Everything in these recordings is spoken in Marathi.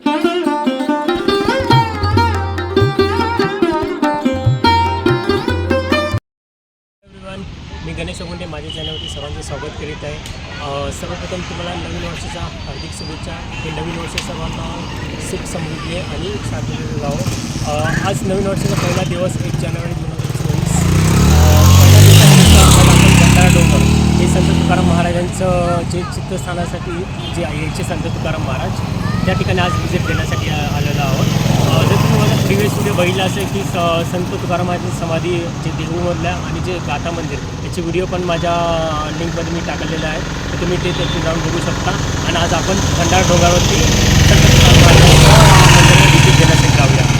मी गणेश अगुंडे माझ्या चॅनलवरती सर्वांचं स्वागत करीत आहे. सर्वप्रथम तुम्हाला नवीन वर्षाच्या हार्दिक शुभेच्छा. हे नवीन वर्ष सर्वांना सुख समृद्धी आहे आणि शांततेचं जावं आज नवीन वर्षाचा पहिला दिवस. एक जानेवारी दोन हजार चोवीस पहिल्या दिवसानिमित्त आज आपण भंडारा डोंगर हे संत तुकाराम महाराजांचं जे चित्तस्थानासाठी जे यायचे संत तुकाराम महाराज त्या ठिकाणी आज व्हिजिट देण्यासाठी आलेलो आहोत. जर तुम्ही माझा प्रिव्हियस व्हिडिओ बघितला असेल की स- संत तुकाराम महाराजांची समाधी जे देहूमधल्या आणि जे गाथा मंदिर याचे व्हिडिओ पण माझ्या लिंकमध्ये मी टाकलेला आहे. तर तुम्ही ते तिथे जाऊन बघू शकता. आणि आज आपण खंडाळ डोंगरावरती संत तुकाराम महाराजांच्या मंदिराला व्हिजिट देण्यासाठी जाऊया.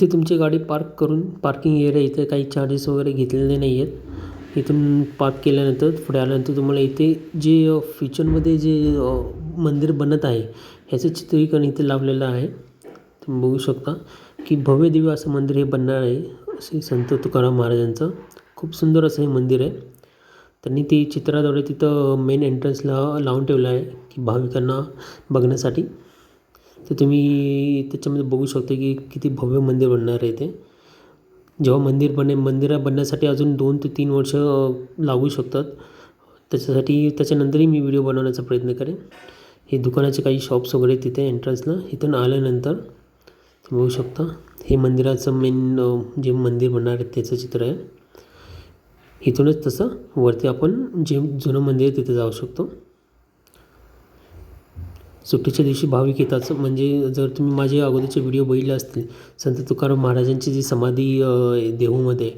इथे तुमची गाडी पार्क करून पार्किंग एरिया इथे काही चार्जेस वगैरे घेतलेले नाही आहेत इथून पार्क केल्यानंतर पुढे आल्यानंतर तुम्हाला इथे जे फ्युचरमध्ये जे मंदिर बनत आहे ह्याचं चित्रीकरण इथे लावलेलं आहे. तुम्ही बघू शकता की भव्य दिव्य असं मंदिर हे बनणार आहे श्री संत तुकाराम महाराजांचं. खूप सुंदर असं हे मंदिर आहे. त्यांनी ते चित्राद्वारे तिथं मेन एंट्रन्सला लावून ठेवलं आहे की भाविकांना बघण्यासाठी. तर तुम्ही त्याच्यामध्ये बघू शकता की किती भव्य मंदिर बनणार आहे ते. जेव्हा मंदिर बने मंदिरा बनण्यासाठी अजून दोन ते तीन वर्ष लागू शकतात. त्याच्यासाठी त्याच्यानंतरही मी व्हिडिओ बनवण्याचा प्रयत्न करेन. हे दुकानाचे काही शॉप्स वगैरे तिथे एंट्रन्सला इथून आल्यानंतर तुम्ही बघू शकता. हे मंदिराचं मेन जे मंदिर बनणार आहे त्याचं चित्र आहे. इथूनच तसं वरती आपण जे जुनं मंदिर आहे तिथे जाऊ शकतो. सुट्टीच्या दिवशी भाविक येतात. म्हणजे जर तुम्ही माझे अगोदरचे व्हिडिओ बघितले असतील संत तुकाराम महाराजांची जी समाधी देहूमध्ये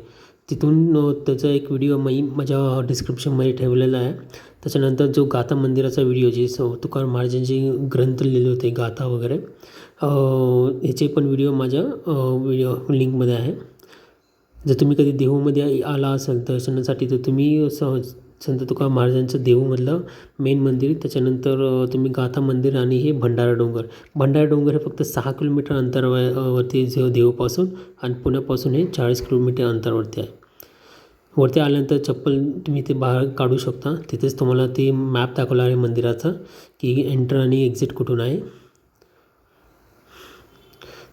तिथून त्याचा एक व्हिडिओ मी माझ्या डिस्क्रिप्शनमध्ये ठेवलेला आहे. त्याच्यानंतर जो गाथा मंदिराचा व्हिडिओ जे स तुकाराम महाराजांचे ग्रंथ लिहिले होते गाथा वगैरे ह्याचे पण व्हिडिओ माझ्या व्हिडिओ लिंकमध्ये आहे. जर तुम्ही कधी देहूमध्ये आला असाल दर्शनासाठी तर तुम्ही सहज संत तुकाराम महाराजांचं देहूमधलं मेन मंदिर त्याच्यानंतर तुम्ही गाथा मंदिर आणि हे भंडारा डोंगर. भंडारा डोंगर हे फक्त सहा किलोमीटर अंतरावरती जे देहूपासून आणि पुण्यापासून हे चाळीस किलोमीटर अंतरावरती आहे. वरती आल्यानंतर चप्पल तुम्ही ते बाहेर काढू शकता. तिथेच तुम्हाला ते मॅप दाखवला आहे मंदिराचा की एंटर आणि एक्झिट कुठून आहे.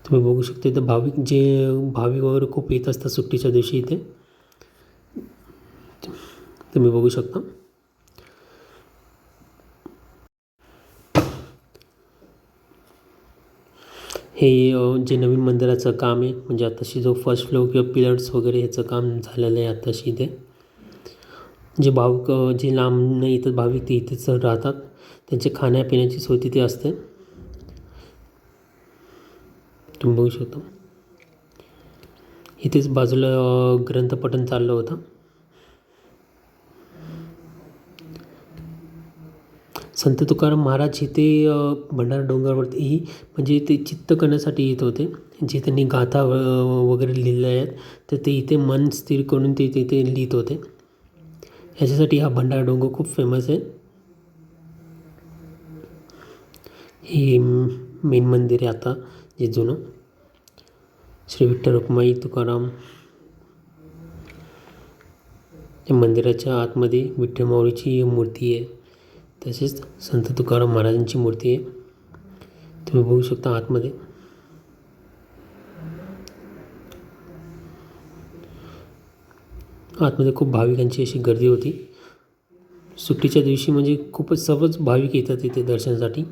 तुम्ही बघू शकता इथं भाविक जे भाविक वगैरे खूप येत असतात सुट्टीच्या दिवशी इथे. तुम्ही बघू शकता. हे जे नवीन मंदिराचं काम आहे म्हणजे आताशी जो फर्स्ट फ्लो किंवा पिलर्स वगैरे ह्याचं काम झालेलं आहे आताशी इथे. जे भाविक जे लांब नाही येतात भाविक ते इथेच राहतात. त्यांचे खाण्यापिण्याची सोय तिथे असते. तुम्ही बघू शकता. इथेच बाजूला ग्रंथपठण चाललं होतं. संत तुकाराम महाराज इथे भंडारा डोंगरावरती म्हणजे ते चित्त करण्यासाठी येत होते. जे त्यांनी गाथा व- वगैरे लिहिल्या आहेत तर ते इथे मन स्थिर करून ते तिथे लिहित होते. ह्याच्यासाठी हा भंडारा डोंगर खूप फेमस आहे. हे मेन मंदिर आहे आता जे जुनं. श्री विठ्ठल रुक्माई तुकाराम. या मंदिराच्या आतमध्ये विठ्ठल माऊलीची मूर्ती आहे. तसेच संत तुकाराम महाराजांची मूर्ती आहे. तुम्ही बघू शकता आतमध्ये. आतमध्ये खूप भाविकांची अशी गर्दी होती. सुट्टीच्या दिवशी म्हणजे खूपच सर्वच भाविक येतात इथे दर्शनासाठी.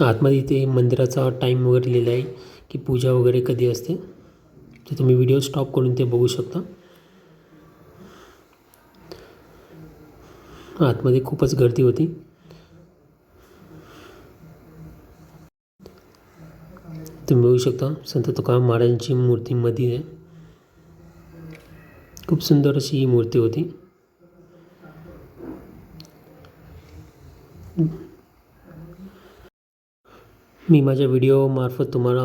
आतमध्ये इथे मंदिराचा टाईम वगैरे लिहिला आहे की पूजा वगैरे कधी असते. तर तुम्ही व्हिडिओ स्टॉप करून ते बघू शकता. आतमध्ये खूपच गर्दी होती. तुम्ही बघू शकता संत तुकाराम महाराजांची मूर्ती मध्ये आहे. खूप सुंदर अशी ही मूर्ती होती. मी माझ्या व्हिडिओमार्फत तुम्हाला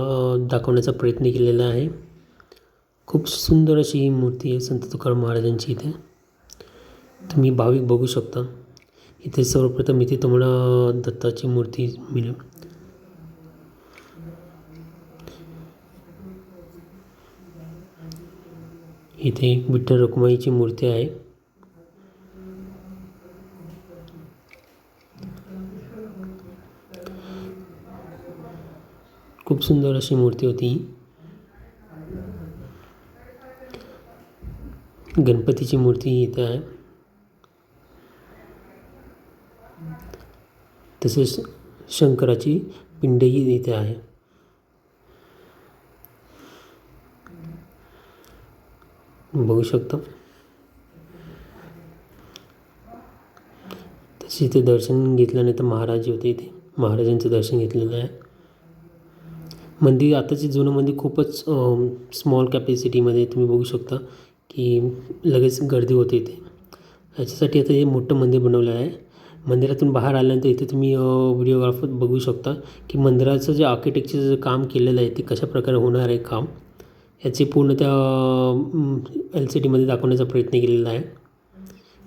दाखवण्याचा प्रयत्न केलेला आहे. खूप सुंदर अशी ही मूर्ती आहे संत तुकाराम महाराजांची इथे. तुम्ही भाविक बघू शकता. इथे सर्वप्रथम इथे तुम्हाला दत्ताची मूर्ती मिळेल. इथे विठ्ठल रुक्माईची मूर्ती आहे. खूप सुंदर अशी मूर्ती होती. ही गणपतीची मूर्ती इथे आहे. तसेच शंकराची पिंडही इथे आहे. बघू शकता. तसे इथे दर्शन घेतल्यानंतर महाराज होते इथे. महाराजांचं दर्शन घेतलेलं आहे. मंदिर आताचे जुनं मंदिर खूपच स्मॉल कॅपॅसिटीमध्ये तुम्ही बघू शकता की लगेच गर्दी होते इथे. याच्यासाठी आता हे मोठं मंदिर बनवलं आहे. मंदिरातून बाहेर आल्यानंतर इथे तुम्ही व्हिडिओग्राफर बघू शकता की मंदिराचं जे आर्किटेक्चरचं जे काम केलेलं आहे ते कशा प्रकारे होणार आहे काम याचे पूर्ण त्या एल सी डीमध्ये दाखवण्याचा प्रयत्न केलेला आहे.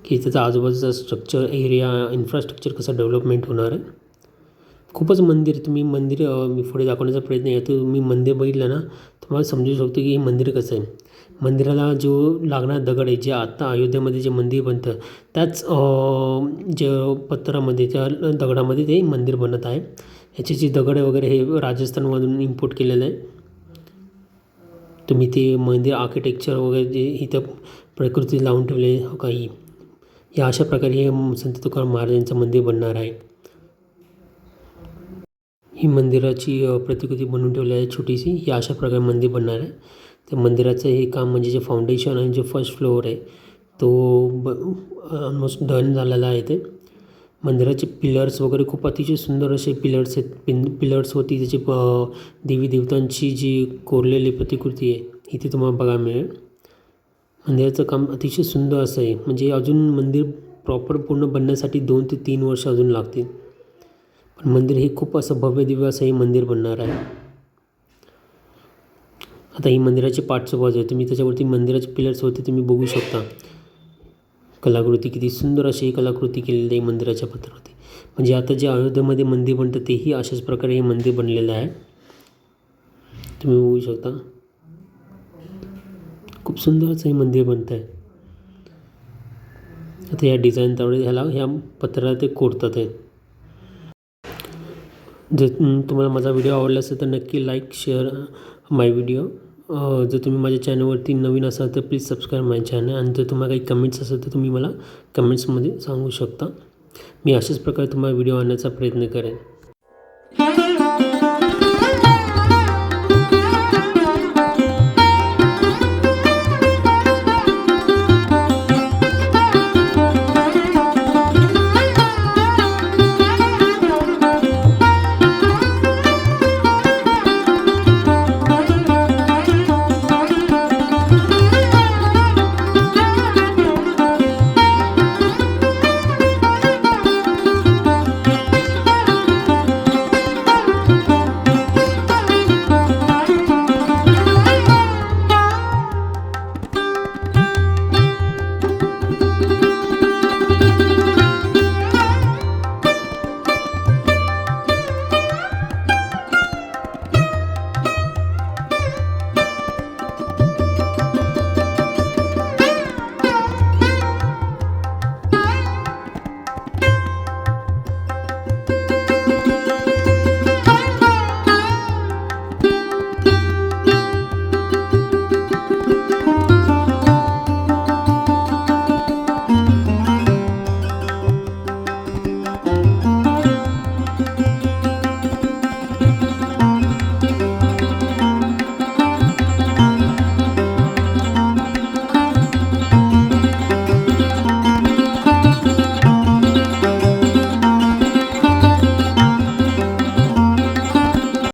की त्याचा आजूबाजूचा स्ट्रक्चर एरिया इन्फ्रास्ट्रक्चर कसं डेव्हलपमेंट होणार आहे. खूपच मंदिर तुम्ही मंदिर मी पुढे दाखवण्याचा प्रयत्न करतो तुम्ही मंदिर बघितलं ना तुम्हाला समजू शकतो की हे मंदिर कसं आहे. मंदिराला जो लागणारा दगड आहे जे आत्ता अयोध्येमध्ये जे मंदिर बनतं त्याच जे पत्थरामध्ये त्या दगडामध्ये ते मंदिर बनत आहे. ह्याचे जे दगड वगैरे हे राजस्थानमधून इम्पोर्ट केलेलं आहे. तुम्ही ते मंदिर आर्किटेक्चर वगैरे जे इथं प्रकृती लावून ठेवले हो काही. या अशा प्रकारे हे संत तुकाराम महाराजांचं मंदिर बनणार आहे. ही मंदिराची प्रतिकृती बनवून ठेवली आहे छोटीशी. ही अशा प्रकारे मंदिर बनणार आहे. त्या मंदिराचं हे काम म्हणजे जे फाउंडेशन आणि जे फर्स्ट फ्लोअर आहे तो ब ऑलमोस्ट डन झालेला आहे ते मंदिराचे पिलर्स वगैरे खूप अतिशय सुंदर असे पिलर्स आहेत. पिन पिलर्सवरती त्याची देवी देवतांची जी कोरलेली प्रतिकृती आहे इथे तुम्हाला बघायला मिळेल. मंदिराचं काम अतिशय सुंदर असं आहे. म्हणजे अजून मंदिर प्रॉपर पूर्ण बनण्यासाठी दोन ते तीन वर्ष अजून लागतील. पण मंदिर हे खूप असं भव्य दिव्य असं हे मंदिर बनणार आहे. आता ही मंदिराची पाठचं बाजू आहे. तुम्ही त्याच्यावरती मंदिराचे पिलर्सवरती तुम्ही बघू शकता. कलाकृती किती सुंदर अशी ही कलाकृती केलेली आहे मंदिराच्या पत्रावरती. म्हणजे आता जे अयोध्येमध्ये मंदिर बनतं तेही अशाच प्रकारे हे मंदिर बनलेलं आहे. तुम्ही बघू शकता. खूप सुंदर असं हे मंदिर बनतं आहे आता या डिझाईन त्यावेळी ह्याला ह्या पत्राला ते कोरतात आहे जर तुम्हाला माझा व्हिडिओ आवडला असेल तर नक्की लाईक शेअर माय व्हिडिओ जर तुम्ही माझ्या चॅनलवरती नवीन असाल तर प्लीज सबस्क्राईब माय चॅनल आणि जर तुम्हाला काही कमेंट्स असेल तर तुम्ही मला कमेंट्समध्ये सांगू शकता. मी अशाच प्रकारे तुम्हाला व्हिडिओ आणण्याचा प्रयत्न करेन.